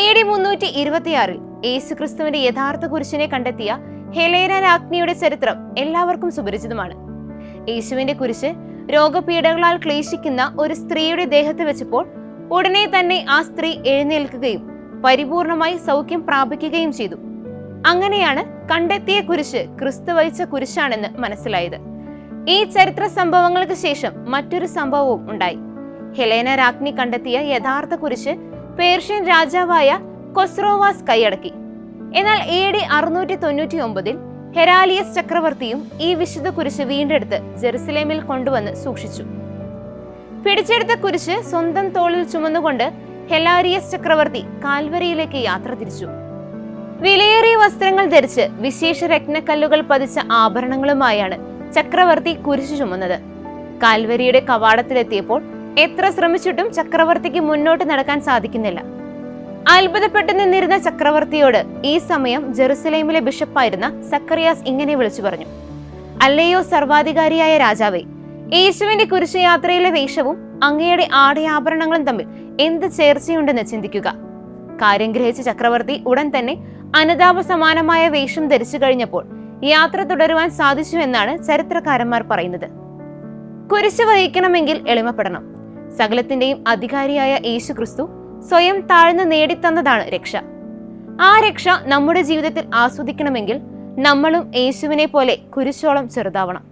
A D മുന്നൂറ്റി ഇരുപത്തിയാറിൽ യേശുക്രിസ്തുവിന്റെ യഥാർത്ഥ കുരിശിനെ കണ്ടെത്തിയ ഹെലേന രാജ്ഞിയുടെ ചരിത്രം എല്ലാവർക്കും സുപരിചിതമാണ്. യേശുവിന്റെ കുരിശ് രോഗപീഠകളാൽ ക്ലേശിക്കുന്ന ഒരു സ്ത്രീയുടെ ദേഹത്ത് വെച്ചപ്പോൾ ഉടനെ തന്നെ ആ സ്ത്രീ എഴുന്നേൽക്കുകയും പരിപൂർണമായി സൗഖ്യം പ്രാപിക്കുകയും ചെയ്തു. അങ്ങനെയാണ് കണ്ടെത്തിയ കുരിശ് ക്രിസ്തു വഹിച്ച കുരിശാണെന്ന് മനസ്സിലായത്. ഈ ചരിത്ര സംഭവങ്ങൾക്ക് ശേഷം മറ്റൊരു സംഭവവും ഉണ്ടായി. ഹെലേന രാജ്ഞി കണ്ടെത്തിയ യഥാർത്ഥ കുരിശ് പേർഷ്യൻ രാജാവായ കൊസ്രോവാസ് കൈയടക്കി. എന്നാൽ എ ഡി അറുന്നൂറ്റി തൊണ്ണൂറ്റി ഒമ്പതിൽ ഹെരാലിയസ് ചക്രവർത്തിയും ഈ വിശുദ്ധ കുരിശ് വീണ്ടെടുത്ത് ജെറുസലേമിൽ കൊണ്ടുവന്ന് സൂക്ഷിച്ചു. പിടിച്ചെടുത്ത കുരിശ് സ്വന്തം തോളിൽ ചുമന്നുകൊണ്ട് ഹെലാരിയസ് ചക്രവർത്തി കാൽവരിയിലേക്ക് യാത്ര തിരിച്ചു. വിലയേറിയ വസ്ത്രങ്ങൾ ധരിച്ച് വിശേഷ രത്നക്കല്ലുകൾ പതിച്ച ആഭരണങ്ങളുമായാണ് ചക്രവർത്തി കുരിശു ചുമന്നത്. കാൽവരിയുടെ കവാടത്തിലെത്തിയപ്പോൾ എത്ര ശ്രമിച്ചിട്ടും ചക്രവർത്തിക്ക് മുന്നോട്ട് നടക്കാൻ സാധിക്കുന്നില്ല. അത്ഭുതപ്പെട്ടു നിന്നിരുന്ന ചക്രവർത്തിയോട് ഈ സമയം ജെറുസലേമിലെ ബിഷപ്പായിരുന്ന സക്കറിയാസ് ഇങ്ങനെ വിളിച്ചു പറഞ്ഞു. അല്ലയോ സർവാധികാരിയായ രാജാവേ യേശുവിന്റെ കുരിശയാത്രയിലെ വേഷവും അങ്ങയുടെ ആടയാഭരണങ്ങളും തമ്മിൽ എന്ത് ചേർച്ചയുണ്ടെന്ന് ചിന്തിക്കുക. കാര്യം ഗ്രഹിച്ച ചക്രവർത്തി ഉടൻ തന്നെ അനുതാപ സമാനമായ വേഷം ധരിച്ചു കഴിഞ്ഞപ്പോൾ യാത്ര തുടരുവാൻ സാധിച്ചു എന്നാണ് ചരിത്രകാരന്മാർ പറയുന്നത്. കുരിശ് വഹിക്കണമെങ്കിൽ എളിമപ്പെടണം. സകലത്തിന്റെയും അധികാരിയായ യേശു ക്രിസ്തു സ്വയം താഴ്ന്നു നേടിത്തന്നതാണ് രക്ഷ. ആ രക്ഷ നമ്മുടെ ജീവിതത്തിൽ ആസ്വദിക്കണമെങ്കിൽ നമ്മളും യേശുവിനെ പോലെ കുരിശോളം ചെറുതാവണം.